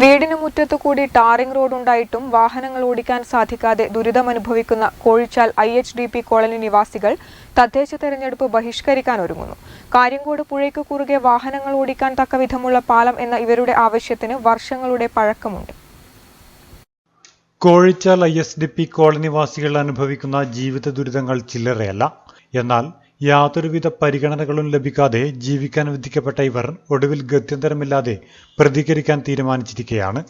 വീടിന് മുറ്റത്തു കൂടി ടാറിംഗ് റോഡുണ്ടായിട്ടും വാഹനങ്ങൾ ഓടിക്കാൻ സാധിക്കാതെ ദുരിതമനുഭവിക്കുന്ന Kozhichal I H D P colony നിവാസികൾ തദ്ദേശ തെരഞ്ഞെടുപ്പ് ബഹിഷ്കരിക്കാൻ ഒരുങ്ങുന്നു. കാര്യങ്കോട് പുഴയ്ക്ക് കുറുകെ വാഹനങ്ങൾ ഓടിക്കാൻ തക്കവിധമുള്ള പാലം എന്ന ഇവരുടെ ആവശ്യത്തിന് വർഷങ്ങളുടെ പഴക്കമുണ്ട്. Kozhichal I S D P കോളനിവാസികൾ അനുഭവിക്കുന്ന ജീവിത ദുരിതങ്ങൾ ചില്ലറയല്ല. എന്നാൽ യാതൊരുവിധ പരിഗണനകളും ലഭിക്കാതെ ജീവിക്കാൻ വിധിക്കപ്പെട്ട ഇവർ ഒടുവിൽ ഗത്യന്തരമില്ലാതെ പ്രതികരിക്കാൻ തീരുമാനിച്ചിരിക്കുകയാണ്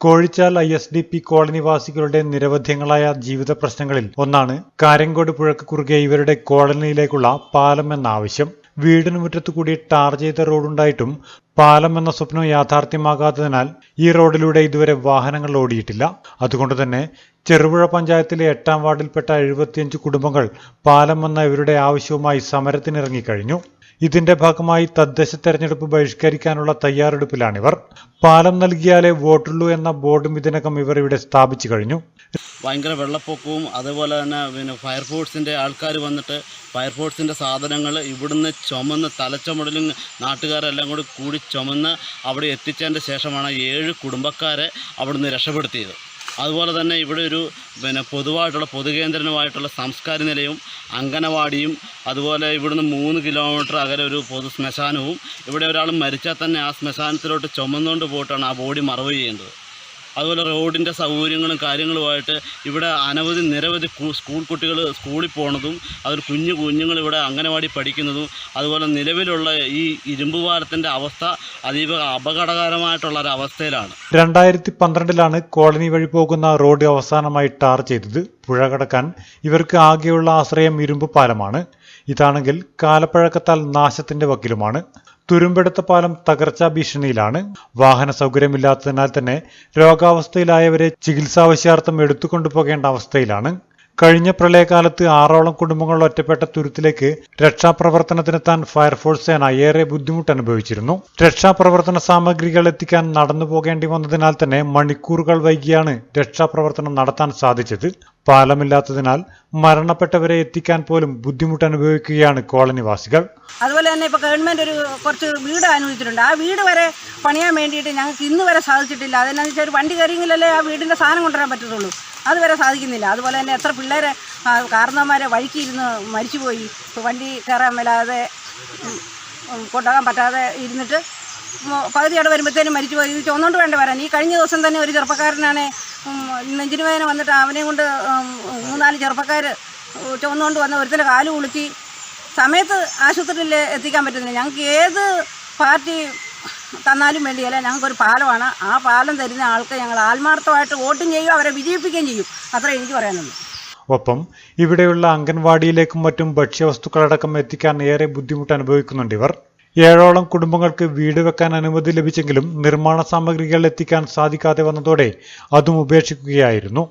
Kozhichal I S D P കോളനിവാസികളുടെ നിരവധ്യങ്ങളായ ജീവിത പ്രശ്നങ്ങളിൽ ഒന്നാണ് കാരങ്കോട് പുഴക്ക് കുറുകെ ഇവരുടെ കോളനിയിലേക്കുള്ള പാലം എന്ന ആവശ്യം. വീടിന് മുറ്റത്തു കൂടി ടാർ ചെയ്ത റോഡുണ്ടായിട്ടും പാലം എന്ന സ്വപ്നം യാഥാർത്ഥ്യമാകാത്തതിനാൽ ഈ റോഡിലൂടെ ഇതുവരെ വാഹനങ്ങൾ ഓടിയിട്ടില്ല. അതുകൊണ്ട് തന്നെ ചെറുപുഴ പഞ്ചായത്തിലെ എട്ടാം വാർഡിൽപ്പെട്ട എഴുപത്തിയഞ്ച് കുടുംബങ്ങൾ പാലം എന്ന ഇവരുടെ ആവശ്യവുമായി സമരത്തിനിറങ്ങിക്കഴിഞ്ഞു. ഇതിന്റെ ഭാഗമായി തദ്ദേശ തെരഞ്ഞെടുപ്പ് ബഹിഷ്കരിക്കാനുള്ള തയ്യാറെടുപ്പിലാണിവർ. പാലം നൽകിയാലേ വോട്ടുള്ളൂ എന്ന ബോർഡും ഇതിനകം ഇവർ ഇവിടെ സ്ഥാപിച്ചു കഴിഞ്ഞു. ഭയങ്കര വെള്ളപ്പൊക്കവും അതുപോലെ തന്നെ പിന്നെ ഫയർഫോഴ്സിന്റെ ആൾക്കാർ വന്നിട്ട് ഫയർഫോഴ്സിന്റെ സാധനങ്ങൾ ഇവിടുന്ന് ചുമന്ന് തലച്ചുമടലും നാട്ടുകാരെല്ലാം കൂടി കൂടി ചുമന്ന് അവിടെ എത്തിച്ചതിന്റെ ശേഷമാണ് ഏഴ് കുടുംബക്കാരെ അവിടുന്ന് രക്ഷപ്പെടുത്തിയത്. അതുപോലെ തന്നെ ഇവിടെ ഒരു പിന്നെ പൊതുവായിട്ടുള്ള പൊതുകേന്ദ്രമായിട്ടുള്ള സംസ്കാര നിലയും അങ്കനവാടിയും അതുപോലെ ഇവിടുന്ന് മൂന്ന് കിലോമീറ്റർ അകലെ ഒരു പൊതു ശ്മശാനവും ഇവിടെ ഒരാൾ മരിച്ചാൽ തന്നെ ആ ശ്മശാനത്തിലോട്ട് ചുമന്നുകൊണ്ട് പോയിട്ടാണ് ആ ബോഡി മറവ് ചെയ്യേണ്ടത്. അതുപോലെ റോഡിന്റെ സൗകര്യങ്ങളും കാര്യങ്ങളുമായിട്ട് ഇവിടെ അനവധി നിരവധി സ്കൂൾ കുട്ടികൾ സ്കൂളിൽ പോണതും അതിൽ കുഞ്ഞു കുഞ്ഞുങ്ങൾ ഇവിടെ അംഗനവാടി പഠിക്കുന്നതും അതുപോലെ നിലവിലുള്ള ഈ ഇരുമ്പ് പാലത്തിന്റെ അവസ്ഥ അതീവ അപകടകരമായിട്ടുള്ള ഒരു അവസ്ഥയിലാണ് രണ്ടായിരത്തി പന്ത്രണ്ടിലാണ് കോളനി വഴി പോകുന്ന റോഡ് അവസാനമായി ടാർ ചെയ്തത്. പുഴ കടക്കാൻ ഇവർക്ക് ആകെയുള്ള ആശ്രയം ഇരുമ്പ് പാലമാണ്. ഇതാണെങ്കിൽ കാലപ്പഴക്കത്താൽ നാശത്തിന്റെ വക്കിലുമാണ്. തുരുമ്പെടുത്ത പാലം തകർച്ചാ ഭീഷണിയിലാണ്. വാഹന സൗകര്യമില്ലാത്തതിനാൽ തന്നെ രോഗാവസ്ഥയിലായവരെ ചികിത്സാവശ്യാർത്ഥം എടുത്തുകൊണ്ടുപോകേണ്ട അവസ്ഥയിലാണ്. കഴിഞ്ഞ പ്രളയകാലത്ത് ആറോളം കുടുംബങ്ങൾ ഒറ്റപ്പെട്ട തുരുത്തിലേക്ക് രക്ഷാപ്രവർത്തനത്തിനെത്താൻ ഫയർഫോഴ്സ് സേന ഏറെ ബുദ്ധിമുട്ട് അനുഭവിച്ചിരുന്നു രക്ഷാപ്രവർത്തന സാമഗ്രികൾ എത്തിക്കാൻ നടന്നു പോകേണ്ടി വന്നതിനാൽ തന്നെ മണിക്കൂറുകൾ വൈകിയാണ് രക്ഷാപ്രവർത്തനം നടത്താൻ സാധിച്ചത്. പാലമില്ലാത്തതിനാൽ മരണപ്പെട്ടവരെ എത്തിക്കാൻ പോലും ബുദ്ധിമുട്ട് അനുഭവിക്കുകയാണ് കോളനിവാസികൾ. അതുപോലെ തന്നെ ഇപ്പോൾ ഗവൺമെന്റ് ഒരു കുറച്ച് വീട് അനുവദിച്ചിട്ടുണ്ട്. ആ വീട് വരെ പണിയാൻ വേണ്ടിയിട്ട് ഞങ്ങൾക്ക് ഇന്ന് വരെ സാധിച്ചിട്ടില്ല. അതെന്നാന്ന് വെച്ചാൽ ഒരു വണ്ടി കയറിയെങ്കിലല്ലേ ആ വീടിന്റെ സാധനം കൊണ്ടുവരാൻ പറ്റത്തുള്ളൂ. അതുവരെ സാധിക്കുന്നില്ല. അതുപോലെ തന്നെ എത്ര പിള്ളേരെ കാരണവന്മാരെ വഴിക്കിരുന്ന് മരിച്ചുപോയി. വണ്ടി കയറാൻ മേലാതെ ഉം, പറ്റാതെ ഇരുന്നിട്ട് പകുതിയോടെ വരുമ്പോഴത്തേനും മരിച്ചുപോയി. ഇത് ചുവന്നുകൊണ്ട് വേണ്ട വരാൻ? ഈ കഴിഞ്ഞ ദിവസം തന്നെ ഒരു ചെറുപ്പക്കാരനാണ് നെഞ്ചിന് വേദന വന്നിട്ട് അവനെ കൊണ്ട് മൂന്നാൽ ചെറുപ്പക്കാർ ചുവന്നുകൊണ്ട് വന്ന് ഒരുത്തിന്റെ കാലു കുളുക്കി സമയത്ത് ആശുപത്രിയിൽ എത്തിക്കാൻ പറ്റുന്നില്ല. ഞങ്ങൾക്ക് ഏത് പാർട്ടി തന്നാലും വേണ്ടിയല്ല? ഞങ്ങൾക്കൊരു പാലമാണ്. ആ പാലം തരുന്ന ആൾക്ക് ഞങ്ങൾ ആത്മാർത്ഥമായിട്ട് വോട്ടും ചെയ്യും അവരെ വിജയിപ്പിക്കുകയും ചെയ്യും. അത്രേ എനിക്ക് പറയാനുള്ളൂ. ഒപ്പം ഇവിടെയുള്ള അംഗൻവാടിയിലേക്കും മറ്റും ഭക്ഷ്യവസ്തുക്കളടക്കം എത്തിക്കാൻ ഏറെ ബുദ്ധിമുട്ട് അനുഭവിക്കുന്നുണ്ട് ഇവർ. ഏഴോളം കുടുംബങ്ങൾക്ക് വീട് വെക്കാൻ അനുമതി ലഭിച്ചെങ്കിലും നിർമ്മാണ സാമഗ്രികൾ എത്തിക്കാൻ സാധിക്കാതെ വന്നതോടെ അതും ഉപേക്ഷിക്കുകയായിരുന്നു.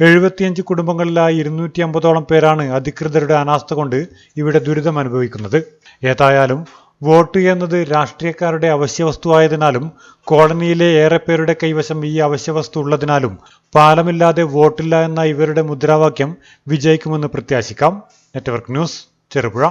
എഴുപത്തിയഞ്ച് കുടുംബങ്ങളിലായി ഇരുന്നൂറ്റി അമ്പതോളം പേരാണ് അധികൃതരുടെ അനാസ്ഥ കൊണ്ട് ഇവിടെ ദുരിതം അനുഭവിക്കുന്നത് ഏതായാലും വോട്ട് എന്നത് രാഷ്ട്രീയക്കാരുടെ അവശ്യവസ്തുവായതിനാലും കോളനിയിലെ ഏറെ പേരുടെ കൈവശം ഈ അവശ്യവസ്തു ഉള്ളതിനാലും പാലമില്ലാതെ വോട്ടില്ല എന്ന ഇവരുടെ മുദ്രാവാക്യം വിജയിക്കുമെന്ന് പ്രത്യാശിക്കാം. Network news Cherupuzha.